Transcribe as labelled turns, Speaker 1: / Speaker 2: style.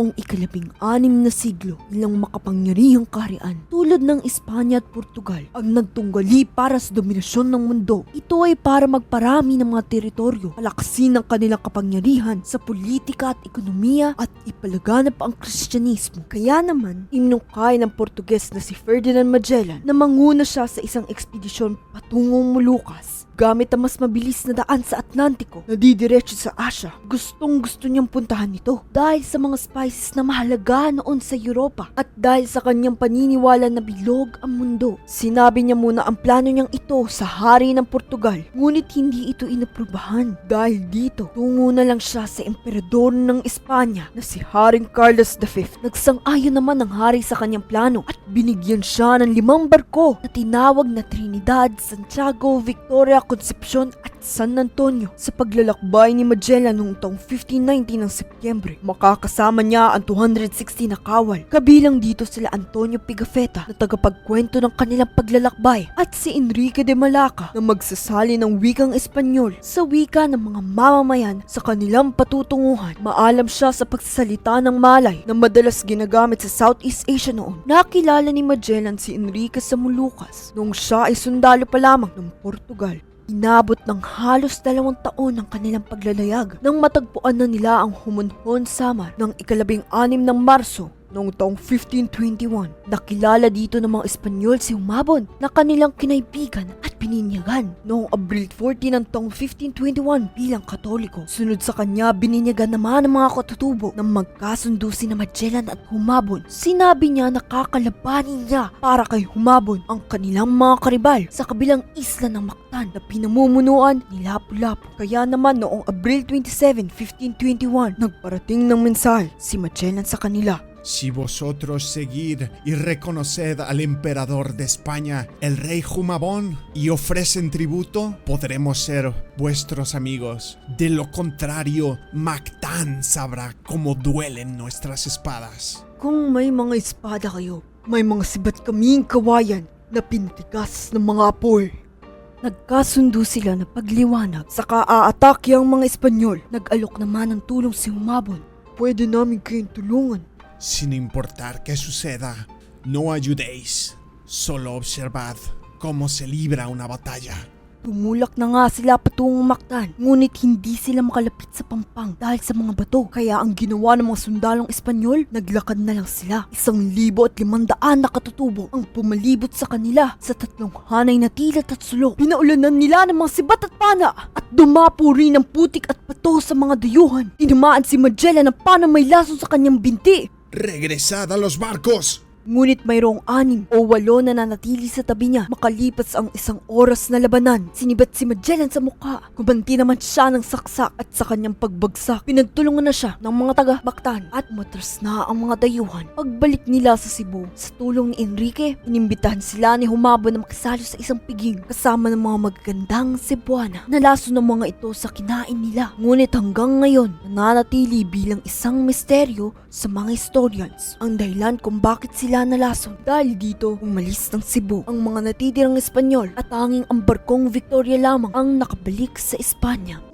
Speaker 1: noong ikalabing anim na siglo ilang makapangyarihang kaharian tulad ng Espanya at Portugal ang nagtunggali para sa dominasyon ng mundo. Ito ay para magparami ng mga teritoryo, palakasin ang kanilang kapangyarihan sa politika at ekonomiya at ipalaganap ang Kristyanismo. Kaya naman, imnukay ng Portuges na si Ferdinand Magellan na manguna siya sa isang ekspedisyon patungong Molucas gamit ang mas mabilis na daan sa Atlantiko na sa Asia. Gustong gusto niyang puntahan ito dahil sa mga spices na mahalaga noon sa Europa at dahil sa kanyang paniniwala na bilog ang mundo. Sinabi niya muna ang plano niyang ito sa hari ng Portugal ngunit hindi ito inaprubahan dahil dito tungo na lang siya sa emperador ng Espanya na si Haring Carlos V. Nagsang-ayon naman ang hari sa kanyang plano at binigyan siya ng limang barko na tinawag na Trinidad, Santiago, Victoria, Concepcion at San Antonio sa paglalakbay ni Magellan noong taong 1519 ng Setyembre. Makakasama niya ang 260 na kawal. Kabilang dito sila Antonio Pigafetta na tagapagkwento ng kanilang paglalakbay at si Enrique de Malaca na magsasali ng wikang Espanyol sa wika ng mga mamamayan sa kanilang patutunguhan. Maalam siya sa pagsasalita ng Malay na madalas ginagamit sa Southeast Asia noon. Nakilala ni Magellan si Enrique sa Molucas noong siya ay sundalo pa lamang ng Portugal. Inabot ng halos dalawang taon ang kanilang paglalayag nang matagpuan na nila ang Humunhon Samar ng ikalabing anim ng Marso noong taong 1521. Nakilala dito ng mga Espanyol si Humabon na kanilang kinaibigan at pininyagan noong Abril 14 ng taong 1521 bilang Katoliko. Sunod sa kanya, bininyagan naman ng mga katutubo na magkasundo si na Magellan at Humabon. Sinabi niya na kakalabanin niya para kay Humabon ang kanilang mga karibal sa kabilang isla ng Mactan na pinamumunuan ni Lapu-Lapu. Kaya naman noong Abril 27, 1521, nagparating ng mensahe si Magellan sa kanila
Speaker 2: Si vosotros seguid y reconoced al emperador de España, el rey Jumabón, y ofrecen tributo, podremos ser vuestros amigos. De lo contrario, Mactán sabrá cómo duelen nuestras espadas.
Speaker 1: Kung may mga espada kayo, may mga sibat kaming kawayan na pinatigas ng mga apoy. Nagkasundo sila na pagliwanag sa kaaatake ang mga Espanyol. Nag-alok naman ng tulong si Humabon. Pwede namin kayong tulungan.
Speaker 2: Sin importar qué suceda, no ayudéis, solo observad cómo se libra una batalla.
Speaker 1: Tumulak na nga sila patungong Mactan, ngunit hindi sila makalapit sa pampang dahil sa mga bato. Kaya ang ginawa ng mga sundalong Espanyol, naglakad na lang sila. Isang libo at limandaan na katutubo ang pumalibot sa kanila sa tatlong hanay na tilat at sulok. Pinaulanan nila ng mga sibat at pana at dumapo rin ng putik at bato sa mga dayuhan. Tinamaan si Magellan ng pana may lason sa kanyang binti.
Speaker 2: ¡Regresad a los barcos!
Speaker 1: Ngunit mayroong anim o walo na nanatili sa tabi niya makalipas ang isang oras na labanan. Sinibat si Magellan sa mukha. Kumanti naman siya ng saksak at sa kanyang pagbagsak. Pinagtulungan na siya ng mga taga-Baktan at matras na ang mga dayuhan. Pagbalik nila sa Cebu, sa tulong ni Enrique, inimbitahan sila ni Humabo na makisalo sa isang piging kasama ng mga magagandang Cebuana. Nalaso ng mga ito sa kinain nila. Ngunit hanggang ngayon, nananatili bilang isang misteryo sa mga historians ang dahilan kung bakit sila nalason. Dahil dito, umalis ng Cebu ang mga natitirang Espanyol at tanging ang barkong Victoria lamang ang nakabalik sa Espanya.